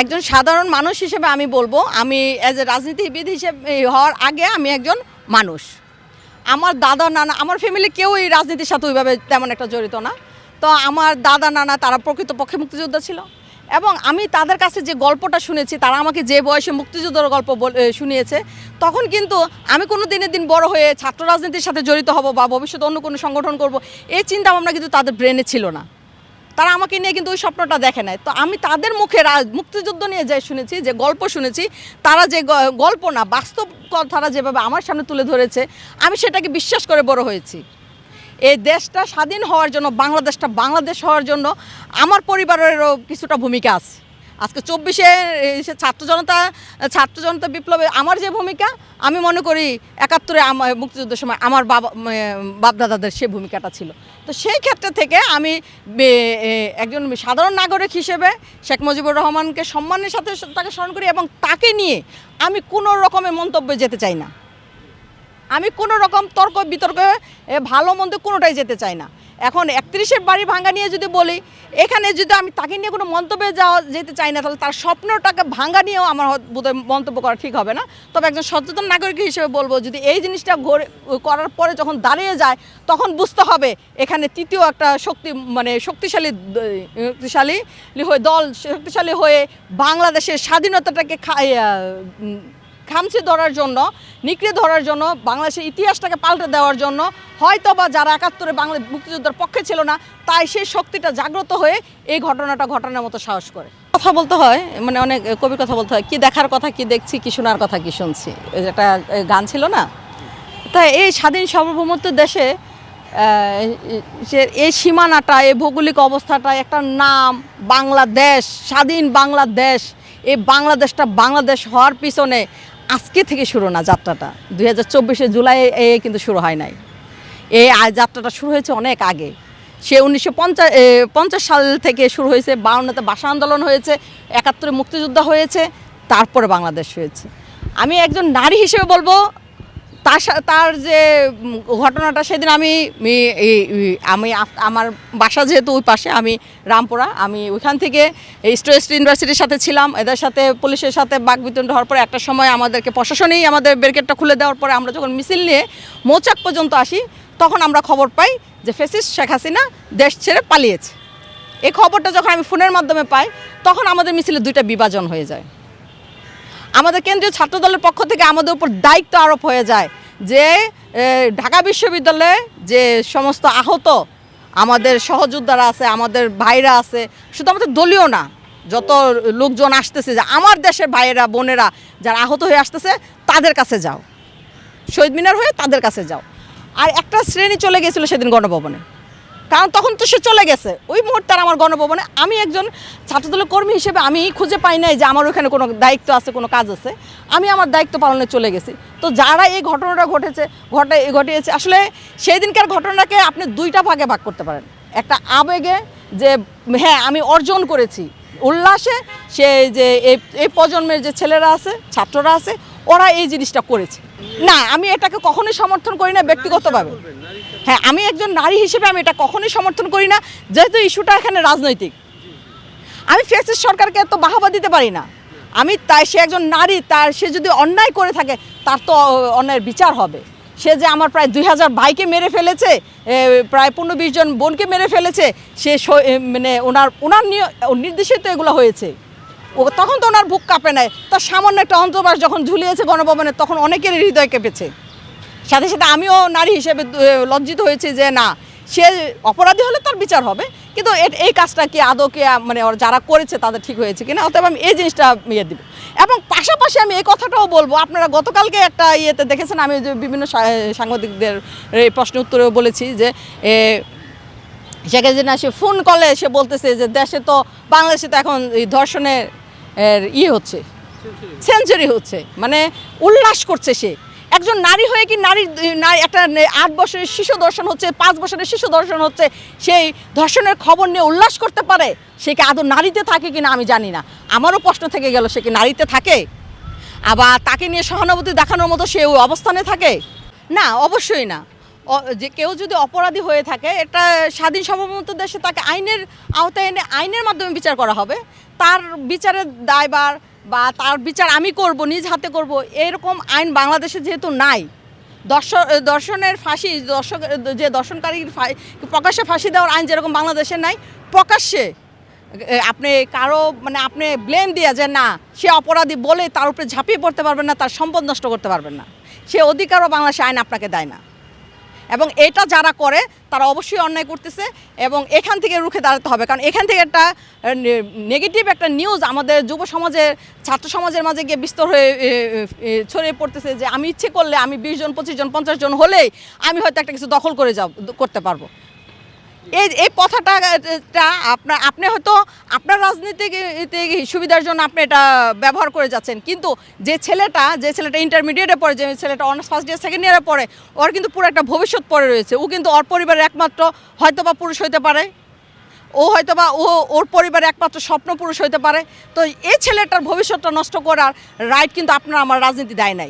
একজন সাধারণ মানুষ হিসেবে আমি বলব, আমি অ্যাজ এ রাজনীতিবিদ হিসেবে হওয়ার আগে আমি একজন মানুষ। আমার দাদা, নানা, আমার ফ্যামিলি কেউই রাজনীতির সাথে ওইভাবে তেমন একটা জড়িত না। তো আমার দাদা, নানা তারা প্রকৃতপক্ষে মুক্তিযোদ্ধা ছিল। এবং আমি তাদের কাছে যে গল্পটা শুনেছি, তারা আমাকে যে বয়সে মুক্তিযুদ্ধের গল্প শুনিয়েছে, তখন কিন্তু আমি কোনো দিনের দিন বড় হয়ে ছাত্র রাজনীতির সাথে জড়িত হব বা ভবিষ্যতে অন্য কোনো সংগঠন করব, এই চিন্তা ভাবনা কিন্তু তাদের ব্রেনে ছিল না। তারা আমাকে নিয়ে কিন্তু ওই স্বপ্নটা দেখে নাই। তো আমি তাদের মুখে মুক্তিযুদ্ধ নিয়ে যাই শুনেছি, যে গল্প শুনেছি, তারা যে গল্প না, বাস্তব কথাটা যেভাবে আমার সামনে তুলে ধরেছে, আমি সেটাকে বিশ্বাস করে বড় হয়েছি। এই দেশটা স্বাধীন হওয়ার জন্য, বাংলাদেশটা বাংলাদেশ হওয়ার জন্য আমার পরিবারেরও কিছুটা ভূমিকা আছে। আজকে চব্বিশে ছাত্র জনতা ছাত্র জনতা বিপ্লবে আমার যে ভূমিকা, আমি মনে করি একাত্তরে আমার মুক্তিযুদ্ধের সময় আমার বাবা বাপদাদাদের সে ভূমিকাটা ছিল। তো সেই ক্ষেত্রে থেকে আমি একজন সাধারণ নাগরিক হিসেবে শেখ মুজিবুর রহমানকে সম্মানের সাথে তাকে স্মরণ করি এবং তাকে নিয়ে আমি কোনো রকমের মন্তব্যে যেতে চাই না। আমি কোনো রকম তর্ক বিতর্কে ভালো মন্দ কোনোটাই যেতে চাই না। এখন একত্রিশের বাড়ি ভাঙা নিয়ে যদি বলি এখানে যদি আমি তাকে নিয়ে কোনো মন্তব্যে যাওয়া যেতে চাই না তাহলে তার স্বপ্নটাকে ভাঙা নিয়েও আমার বোধহয় মন্তব্য করা ঠিক হবে না। তবে একজন সচেতন নাগরিক হিসেবে বলব যদি এই জিনিসটা করার পরে যখন দাঁড়িয়ে যায় তখন বুঝতে হবে এখানে তৃতীয় একটা শক্তি মানে শক্তিশালী শক্তিশালী হয়ে দল শক্তিশালী হয়ে বাংলাদেশের স্বাধীনতাটাকে খা- উম, খামচে ধরার জন্য, নিকড়ে ধরার জন্য, বাংলাদেশের ইতিহাসটাকে পাল্টে দেওয়ার জন্য হয়তো বা যারা একাত্তরে বাংলা মুক্তিযুদ্ধের পক্ষে ছিল না, তাই সেই শক্তিটা জাগ্রত হয়ে এই ঘটনাটা ঘটানোর মতো সাহস করে। কথা বলতে হয় মানে অনেক কবির কথা বলতে হয়, কি দেখার কথা, কি দেখছি, কি শোনার কথা, কি শুনছি? একটা গান ছিল না? তাই এই স্বাধীন সার্বভৌমত্ব দেশে যে এই সীমানাটা, এই ভৌগোলিক অবস্থাটা, একটা নাম, বাংলাদেশ, স্বাধীন বাংলাদেশ, এই বাংলাদেশটা বাংলাদেশ হওয়ার পিছনে আজকে থেকে শুরু না যাত্রাটা। দুই হাজার চব্বিশে জুলাই এ কিন্তু শুরু হয় নাই। এ যাত্রাটা শুরু হয়েছে অনেক আগে। সে উনিশশো পঞ্চাশ সাল থেকে শুরু হয়েছে, বাউন্নতে ভাষা আন্দোলন হয়েছে, একাত্তরে মুক্তিযুদ্ধ হয়েছে, তারপরে বাংলাদেশ হয়েছে। আমি একজন নারী হিসেবে বলব তার তার যে ঘটনাটা সেদিন আমি আমি আমার বাসা যেহেতু ওই পাশে, আমি রামপুরা, আমি ওইখান থেকে স্টুডেন্ট ইউনিভার্সিটির সাথে ছিলাম। এদের সাথে, পুলিশের সাথে বাকবিতণ্ড হওয়ার পরে একটা সময় আমাদেরকে প্রশাসনেই আমাদের ব্যারিকেডটা খুলে দেওয়ার পরে আমরা যখন মিছিল নিয়ে মৌচাক পর্যন্ত আসি, তখন আমরা খবর পাই যে ফেসিস শেখ হাসিনা দেশ ছেড়ে পালিয়েছে। এই খবরটা যখন আমি ফোনের মাধ্যমে পাই, তখন আমাদের মিছিলে দুইটা বিভাজন হয়ে যায়। আমাদের কেন্দ্রীয় ছাত্র দলের পক্ষ থেকে আমাদের উপর দায়িত্ব আরোপ হয়ে যায় যে ঢাকা বিশ্ববিদ্যালয়ে যে সমস্ত আহত, আমাদের সহযোদ্ধারা আছে, আমাদের ভাইরা আছে, শুধু আমাদের দলীয় না, যত লোকজন আসতেছে, যে আমার দেশের ভাইয়েরা, বোনেরা যারা আহত হয়ে আসতেছে, তাদের কাছে যাও। শহীদ মিনার হয়ে তাদের কাছে যাও। আর একটা শ্রেণি চলে গেছিল সেদিন গণভবনে। কারণ তখন তো সে চলে গেছে। ওই মুহূর্তে আর আমার গণভবনে আমি একজন ছাত্রদলের কর্মী হিসেবে আমি খুঁজে পাই নাই যে আমার ওখানে কোনো দায়িত্ব আছে, কোনো কাজ আছে। আমি আমার দায়িত্ব পালনে চলে গেছি। তো যারা এই ঘটনাটা ঘটেছে, ঘটে, ঘটিয়েছে, আসলে সেই দিনকার ঘটনাকে আপনি দুইটা ভাগে ভাগ করতে পারেন। একটা আবেগে যে হ্যাঁ আমি অর্জন করেছি। উল্লাসে সে যে এই এই প্রজন্মের যে ছেলেরা আছে, ছাত্ররা আছে, ওরা এই জিনিসটা করেছে। না, আমি এটাকে কখনোই সমর্থন করি না ব্যক্তিগতভাবে। হ্যাঁ আমি একজন নারী হিসেবে আমি এটা কখনোই সমর্থন করি না, যেহেতু ইস্যুটা এখানে রাজনৈতিক। আমি ফেসিস সরকারকে তো বাহাবা দিতে পারি না। আমি তাই, সে একজন নারী, তার, সে যদি অন্যায় করে থাকে, তার তো অন্যায়ের বিচার হবে। সে যে আমার প্রায় দুই হাজার ভাইকে মেরে ফেলেছে প্রায় পনেরো বিশ জন বোনকে মেরে ফেলেছে, সে মানে ওনার ওনার নিয়- নির্দেশিত এগুলো হয়েছে। ও তখন তো ওনার বুক কাঁপে নাই। তার সামান্য একটা অন্তর্বাস যখন ঝুলিয়েছে গণভবনে, তখন অনেকের হৃদয় কেঁপেছে। সাথে সাথে আমিও নারী হিসেবে লজ্জিত হয়েছি যে না, সে অপরাধী হলে তার বিচার হবে। কিন্তু এই কাজটা কি আদৌ মানে ওরা যারা করেছে তাদের ঠিক হয়েছে কিনা, অতএব আমি এই জিনিসটা ইয়ে দিব। এবং পাশাপাশি আমি এই কথাটাও বলব, আপনারা গতকালকে একটা ইয়েতে দেখেছেন, আমি যে বিভিন্ন সাংবাদিকদের এই প্রশ্ন উত্তরেও বলেছি যে শেখ হাসিনা সে ফোন কলে সে বলতেছে যে দেশে তো, বাংলাদেশে তো এখন এই ধর্ষণের ইয়ে হচ্ছে সেঞ্চুরি হচ্ছে। মানে উল্লাস করছে সে। একজন নারী হয়ে কি নারীর নারী একটা আট বছরের শিশু দর্শন হচ্ছে, পাঁচ বছরের শিশু দর্শন হচ্ছে, সেই ধর্ষণের খবর নিয়ে উল্লাস করতে পারে? সে কি আদৌ নারীতে থাকে কি না আমি জানি না। আমারও প্রশ্ন থেকে গেল, সে কি নারীতে থাকে? আবার তাকে নিয়ে সহানুভূতি দেখানোর মতো সে ওই অবস্থানে থাকে? না, অবশ্যই না। যে কেউ যদি অপরাধী হয়ে থাকে, এটা স্বাধীন সার্বভৌমত্ব দেশে তাকে আইনের আওতায় এনে আইনের মাধ্যমে বিচার করা হবে। তার বিচারের দায়বার বা তার বিচার আমি করব, নিজ হাতে করব, এরকম আইন বাংলাদেশে যেহেতু নাই। দর্শন, দর্শনের ফাঁসি, দর্শক, যে দর্শনকারীর প্রকাশ্যে ফাঁসি দেওয়ার আইন যেরকম বাংলাদেশে নাই, প্রকাশ্যে আপনি কারও মানে আপনি ব্লেম দিয়ে যে না, সে অপরাধী বলে তার উপরে ঝাঁপিয়ে পড়তে পারবেন না, তার সম্পদ নষ্ট করতে পারবেন না। সে অধিকারও বাংলাদেশে আইন আপনাকে দেয় না। এবং এটা যারা করে, তারা অবশ্যই অন্যায় করতেছে এবং এখান থেকে রুখে দাঁড়াতে হবে। কারণ এখান থেকে একটা নেগেটিভ একটা নিউজ আমাদের যুব সমাজের, ছাত্র সমাজের মাঝে গিয়ে বিস্তর হয়ে ছড়িয়ে পড়তেছে যে আমি ইচ্ছে করলে আমি বিশ জন, পঁচিশ জন, পঞ্চাশ জন হলেই আমি হয়তো একটা কিছু দখল করে যাব, করতে পারব। এই এই কথাটা আপনার আপনি হয়তো আপনার রাজনীতিক এতে সুবিধার জন্য আপনি এটা ব্যবহার করে যাচ্ছেন। কিন্তু যে ছেলেটা যে ছেলেটা ইন্টারমিডিয়েটে পড়ে, যে ছেলেটা অনার্স ফার্স্ট ইয়ার সেকেন্ড ইয়ারে পড়ে, ওর কিন্তু পুরো একটা ভবিষ্যৎ পড়ে রয়েছে। ও কিন্তু ওর পরিবারের একমাত্র হয়তো বা পুরুষ হইতে পারে। ও হয়তো বা ও ওর পরিবারের একমাত্র স্বপ্ন পুরুষ হইতে পারে। তো এই ছেলেটার ভবিষ্যৎটা নষ্ট করার রাইট কিন্তু আপনার আমার রাজনীতি দেয় নাই।